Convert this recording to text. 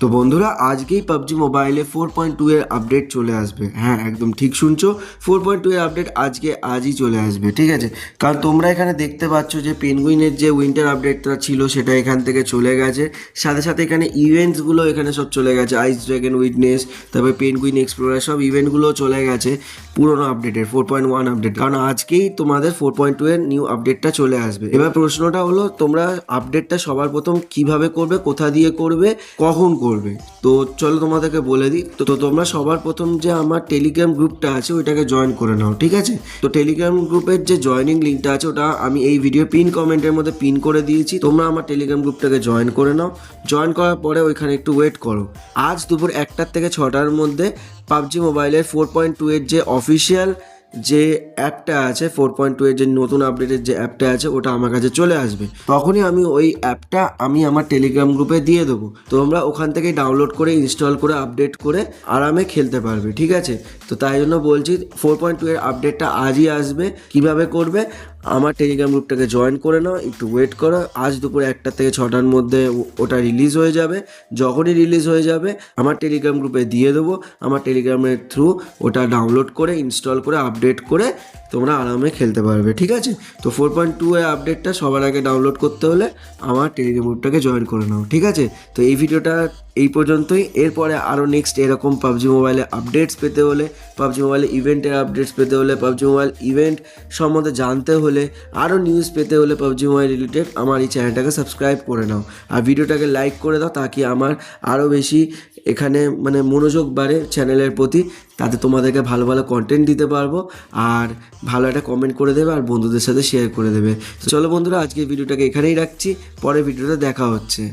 তো বন্ধুরা, আজকেই পাবজি মোবাইলে ফোর পয়েন্ট টু এর আপডেট চলে আসবে। হ্যাঁ একদম ঠিক শুনছো? ফোর পয়েন্ট টু এর আপডেট আজকে আজই চলে আসবে, ঠিক আছে? কারণ তোমরা এখানে দেখতে পাচ্ছ যে পেনগুইনের যে উইন্টার আপডেটটা ছিল, সেটা এখান থেকে চলে গেছে। সাথে সাথে এখানে ইভেন্টসগুলো এখানে সব চলে গেছে। আইস ড্রাগন উইটনেস তারপরে পেনগুইন এক্সপ্লোরার সব ইভেন্টগুলো চলে গেছে পুরোনো আপডেটের ফোর পয়েন্ট ওয়ান আপডেট কারণ আজকেই তোমাদের ফোর পয়েন্ট টু এর নিউ আপডেটটা চলে আসবে। এবার প্রশ্নটা হলো, তোমরা আপডেটটা সবার প্রথম কীভাবে করবে, কোথা দিয়ে করবে, কখন করবে? তো চলো তোমাদেরকে বলে দিই। তো তো তোমরা সবার প্রথম যে আমার টেলিগ্রাম গ্রুপটা আছে, ওইটাকে জয়েন করে নাও, ঠিক আছে? তো টেলিগ্রাম গ্রুপের যে জয়নিং লিঙ্কটা আছে, ওটা আমি এই ভিডিও পিন কমেন্টের মধ্যে পিন করে দিয়েছি। তোমরা আমার টেলিগ্রাম গ্রুপটাকে জয়েন করে নাও। জয়েন করার পরে ওইখানে একটু ওয়েট করো। আজ দুপুর একটার থেকে ছটার মধ্যে পাবজি মোবাইলের ফোর পয়েন্ট টু এর যে অফিসিয়াল যে অ্যাপটা আছে ফোর পয়েন্ট টু এর যে নতুন আপডেটের যে অ্যাপটা আছে, ওটা আমার কাছে চলে আসবে। তখনই আমি ওই অ্যাপটা আমি আমার টেলিগ্রাম গ্রুপে দিয়ে দেবো। তোমরা ওখান থেকে ডাউনলোড করে ইনস্টল করে আপডেট করে আরামে খেলতে পারবে, ঠিক আছে? তো তাই জন্য বলছি ফোর পয়েন্ট টু এর আপডেটটা আজই আসবে। কীভাবে করবে? আমার টেলিগ্রাম গ্রুপটাকে জয়েন করে নাও, একটু ওয়েট করো। আজ দুপুর একটা থেকে ছটার মধ্যে ওটা রিলিজ হয়ে যাবে। যখনই রিলিজ হয়ে যাবে, আমার টেলিগ্রাম গ্রুপে দিয়ে দেবো। আমার টেলিগ্রামের থ্রু ওটা ডাউনলোড করে ইনস্টল করে আপডেট করে তোমরা আরামে খেলতে পারবে, ঠিক আছে? তো ফোর পয়েন্ট টু এর আপডেটটা সবার আগে ডাউনলোড করতে হলে আমার টেলিগ্রাম গ্রুপটাকে জয়েন করে নাও, ঠিক আছে? তো এই ভিডিওটা এই পর্যন্তই। এরপরে আরও নেক্সট এরকম পাবজি মোবাইলে আপডেটস পেতে হলে, পাবজি মোবাইলে ইভেন্টের আপডেটস পেতে হলে, পাবজি মোবাইল ইভেন্ট সম্বন্ধে জানতে হলে আরও নিউজ পেতে হলে পাবজি মোবাইল রিলেটেড আমার এই চ্যানেলটাকে সাবস্ক্রাইব করে নাও। আর ভিডিওটাকে লাইক করে দাও, তাকে আমার আরও বেশি এখানে মানে মনোযোগ বাড়ে চ্যানেলের প্রতি, তাতে তোমাদেরকে ভালো ভালো কন্টেন্ট দিতে পারব। আর ভালো একটা কমেন্ট করে দেবে আর বন্ধুদের সাথে শেয়ার করে দেবে। চলো বন্ধুরা আজকে ভিডিওটাকে এখানেই রাখছি পরে ভিডিওটা দেখা হচ্ছে।